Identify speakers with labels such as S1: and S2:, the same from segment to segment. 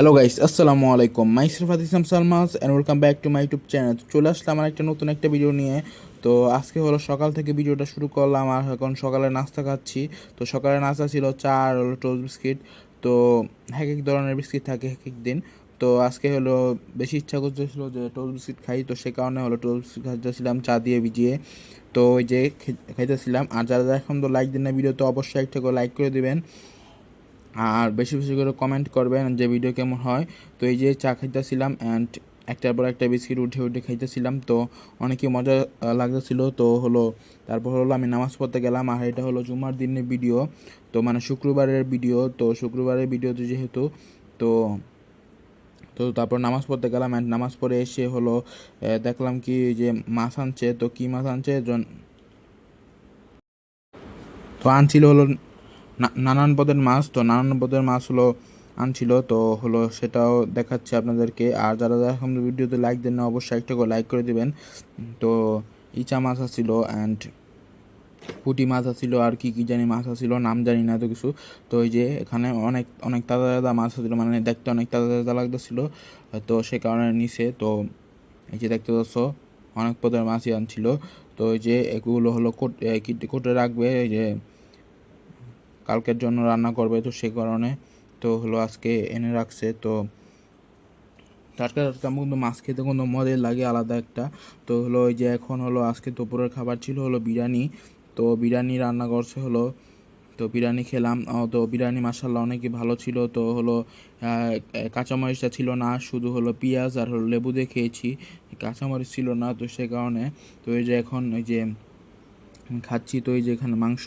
S1: Hello guys আসসালামু আলাইকুম। My Sirfat Islam Salmas and welcome back to my YouTube channel চলে আসলাম আমার একটা নতুন একটা ভিডিও নিয়ে। তো আজকে হলো সকাল থেকে ভিডিওটা শুরু করলাম আর এখন সকালে নাস্তা খাচ্ছি। তো সকালে নাস্তা ছিল চা আর হলো টোস্ট বিস্কিট তো এক এক ধরনের বিস্কিট থাকে এক এক দিন। তো আজকে হলো বেশি ইচ্ছা করতেছিল যে টোস্ট বিস্কিট খাই। তো সে কারণে হলো টোস্ট বিস্কিট খাইতেছিলাম, চা দিয়ে ভিজিয়ে। তো ওই যে খাইতেছিলাম। আর যারা যারা এখন তো লাইক দেন না ভিডিও তো অবশ্যই একটা করে লাইক করে দিবেন। আর বেশি বেশি করে কমেন্ট করবেন যে ভিডিও কেমন হয়। তো এই যে চা খাইতেছিলাম অ্যান্ড একটার পর একটা বিস্কিট উঠে উঠে খাইতেছিলাম, তো অনেকই মজা লাগতেছিল। তো হলো, তারপর হলো আমি নামাজ পড়তে গেলাম আর এটা হলো জুমার দিনের ভিডিও তো মানে শুক্রবারের ভিডিও তো শুক্রবারের ভিডিওতে যেহেতু, তো তো তারপর নামাজ পড়তে গেলাম অ্যান্ড নামাজ পড়ে এসে হলো দেখলাম কি যে মাছ আনছে। তো কী মাছ আনছে? তো আনছিল হলো নানান পদের মাছ, তো নানান পদের মাছ হলো আনছিল, তো হলো সেটাও দেখাচ্ছে আপনাদেরকে। আর যারা যারা এখন ভিডিওতে লাইক দেন না, অবশ্যই একটা করে লাইক করে দিবেন। তো ইচা মাছ আসছিল অ্যান্ড পুঁটি মাছ আসছিল, আর কি কি জানি মাছ আসছিল, নাম জানি না তো কিছু। তো ওই যে এখানে অনেক অনেক তাজা তাজা মাছ আসছিল মানে দেখতে অনেক তাজা তাজা লাগতেছিল, তো সে কারণে নিছে। তো এই যে দেখতে পাচ্ছ, অনেক পদের মাছই আনছিল। তো ওই যে এগুলো হলো কোট রাখবে, এই যে কালকের জন্য রান্না করবে তো সে কারণে তো হলো আজকে এনে রাখছে। তো টাটকা টাটকা কিন্তু মাছ খেতে কিন্তু মজাই লাগে, আলাদা একটা। তো হলো ওই যে এখন হলো আজকে দুপুরের খাবার ছিল হলো বিরিয়ানি। তো বিরিয়ানি রান্না করছে হলো, তো বিরিয়ানি খেলাম। তো বিরিয়ানি মাসাল্লাহ অনেকই ভালো ছিল। তো হলো কাঁচামরিচটা ছিল না, শুধু হলো পেঁয়াজ আর হলো লেবু দিয়ে খেয়েছি। কাঁচামরিচ ছিল না তো সে কারণে। তো এই যে এখন ওই যে খাচ্ছি তো এই যে এখানে মাংস।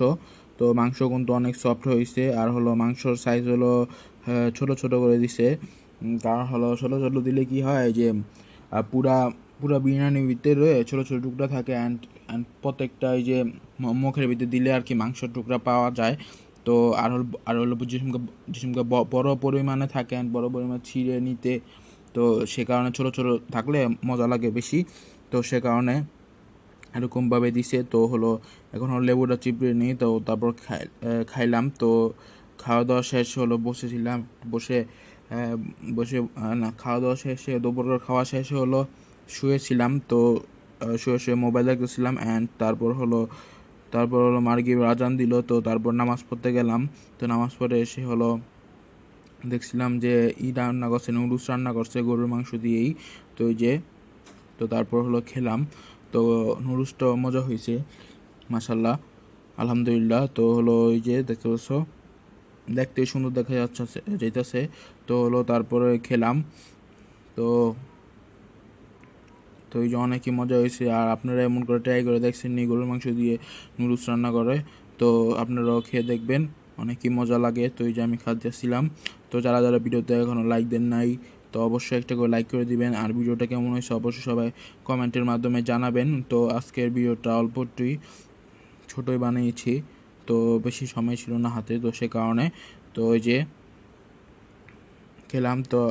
S1: তো মাংস কিন্তু অনেক সফট হয়েছে আর হলো মাংসর সাইজ হলো আহ, ছোট ছোট করে দিছে। কারণ হলো ছোট ছোট দিলে কি হয় যে পুরা পুরা বিরিয়ানির ভিতরে ছোট ছোট টুকরা থাকে অ্যান্ড অ্যান্ড প্রত্যেকটা এই যে মুখের ভিতরে দিলে আর কি মাংসর টুকরা পাওয়া যায়। তো আর হল আর হলো যেসমকে যেসমকে বড় পরিমাণে থাকে অ্যান্ড বড় পরিমাণে ছিঁড়ে নিতে। তো সে কারণে ছোট ছোট থাকলে মজা লাগে বেশি। তো সে কারণে এরকমভাবে দিছে, তো হলো এখন হলো লেবুটা চিপড়ে নিই, তো তারপর খাই খাইলাম, তো খাওয়া দাওয়া শেষ হলো, বসেছিলাম, বসে বসে না খাওয়া দাওয়া শেষে, দুপুরের খাওয়া শেষ হলো, শুয়েছিলাম, তো শুয়ে শুয়ে মোবাইল দেখতেছিলাম অ্যান্ড তারপর হলো তারপর হলো মার্গিব আজান দিল, তো তারপর নামাজ পড়তে গেলাম, তো নামাজ পড়ে এসে হলো দেখছিলাম যে ই রান্না করছে, নুডলস রান্না করছে, গরুর মাংস দিয়েই, তো ওই যে, তো তারপর হলো খেলাম তো নুডলসটা মজা হয়েছে মাসাল্লাহ আলহামদুলিল্লাহ। তো হলো ওই যে দেখতে পাচ্ছ, দেখতে সুন্দর দেখা যাচ্ছে, যাইতেছে। তো হলো তারপরে খেলাম। তো তো এই যে অনেকই মজা হয়েছে। আর আপনারা এমন করে ট্রাই করে দেখছেন নি, গরুর মাংস দিয়ে নুডলস রান্না করে। তো আপনারাও খেয়ে দেখবেন, অনেকই মজা লাগে। তো এই যে আমি খাচ্ছিলাম তো যারা যারা ভিডিওতে এখনও লাইক দেন নাই তো অবশ্যই একটা করে লাইক করে দিবেন। আর ভিডিওটা কেমন হয়েছে অবশ্যই সবাই কমেন্টের মাধ্যমে জানাবেন। তো আজকের ভিডিওটা অল্প অল্পটুই ছোটোই বানিয়েছি। তো বেশি সময় ছিল না হাতে, তো সে কারণে। তো ওই যে খেলাম। তো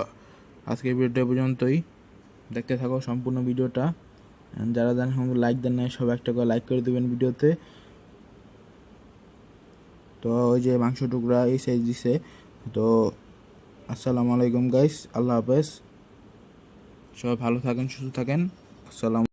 S1: আজকের ভিডিওটা পর্যন্তই। দেখতে থাকো সম্পূর্ণ ভিডিওটা। যারা আমাকে লাইক দেন নাই সব একটা করে লাইক করে দেবেন ভিডিওতে। তো ওই যে মাংস টুকরা এই সাইজ দিছে। তো আসসালামু আলাইকুম গাইস আল্লাহ হাফেজ। সবাই ভালো থাকেন সুস্থ থাকেন। আসসালাম